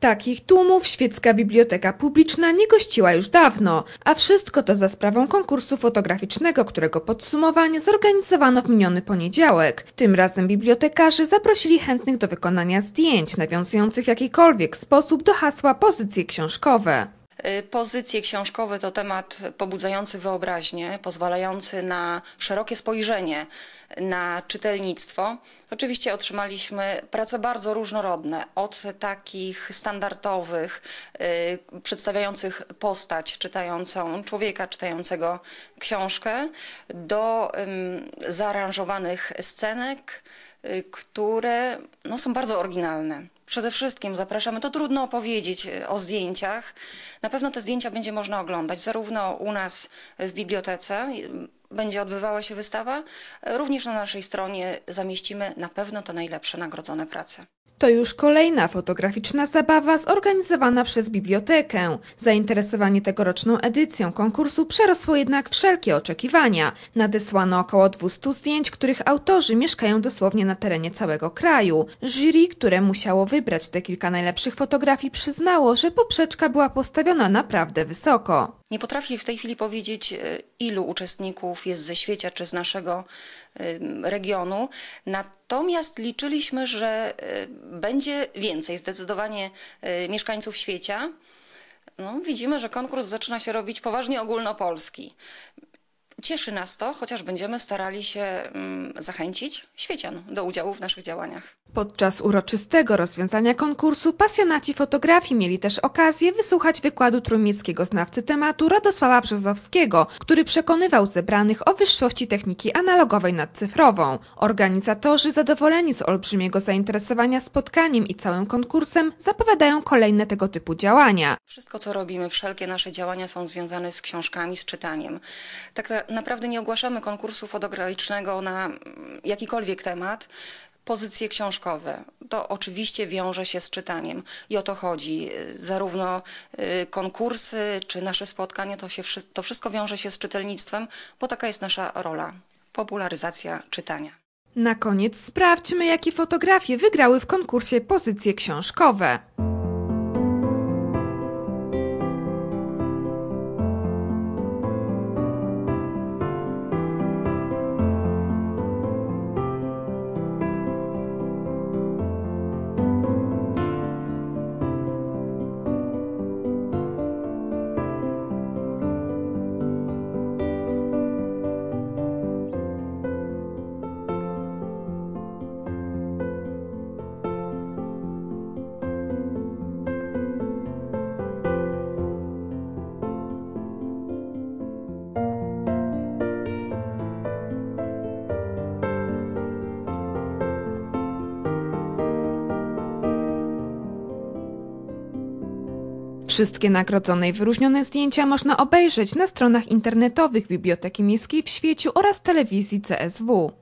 Takich tłumów świecka biblioteka publiczna nie gościła już dawno, a wszystko to za sprawą konkursu fotograficznego, którego podsumowanie zorganizowano w miniony poniedziałek. Tym razem bibliotekarze zaprosili chętnych do wykonania zdjęć nawiązujących w jakikolwiek sposób do hasła pozycje książkowe. Y, Pozycje książkowe to temat pobudzający wyobraźnię, pozwalający na szerokie spojrzenie na czytelnictwo. Oczywiście otrzymaliśmy prace bardzo różnorodne, od takich standardowych, y, przedstawiających postać czytającą, człowieka czytającego książkę, do ym, zaaranżowanych scenek, y, które no, są bardzo oryginalne. Przede wszystkim zapraszamy, to trudno opowiedzieć e, o zdjęciach. Na pewno te zdjęcia będzie można oglądać zarówno u nas w bibliotece, będzie odbywała się wystawa, e, również na naszej stronie zamieścimy na pewno te najlepsze nagrodzone prace. To już kolejna fotograficzna zabawa zorganizowana przez bibliotekę. Zainteresowanie tegoroczną edycją konkursu przerosło jednak wszelkie oczekiwania. Nadesłano około 200 zdjęć, których autorzy mieszkają dosłownie na terenie całego kraju. Jury, które musiało wybrać te kilka najlepszych fotografii, przyznało, że poprzeczka była postawiona naprawdę wysoko. Nie potrafię w tej chwili powiedzieć, e, ilu uczestników jest ze świecia czy z naszego regionu, natomiast liczyliśmy, że e, będzie więcej, zdecydowanie e, mieszkańców świecia. No, widzimy, że konkurs zaczyna się robić poważnie ogólnopolski. Cieszy nas to, chociaż będziemy starali się mm, zachęcić świecian do udziału w naszych działaniach. Podczas uroczystego rozwiązania konkursu pasjonaci fotografii mieli też okazję wysłuchać wykładu trójmiejskiego znawcy tematu Radosława Brzozowskiego, który przekonywał zebranych o wyższości techniki analogowej nad cyfrową. Organizatorzy, zadowoleni z olbrzymiego zainteresowania spotkaniem i całym konkursem, zapowiadają kolejne tego typu działania. Wszystko, co robimy, wszelkie nasze działania są związane z książkami, z czytaniem. Tak na- naprawdę nie ogłaszamy konkursu fotograficznego na mm, jakikolwiek temat. Pozycje książkowe to oczywiście wiąże się z czytaniem i o to chodzi. Zarówno y, konkursy, czy nasze spotkania, to, się, to wszystko wiąże się z czytelnictwem, bo taka jest nasza rola popularyzacja czytania. Na koniec sprawdźmy, jakie fotografie wygrały w konkursie pozycje książkowe. Wszystkie nagrodzone i wyróżnione zdjęcia można obejrzeć na stronach internetowych Biblioteki Miejskiej w Świeciu oraz telewizji CSW.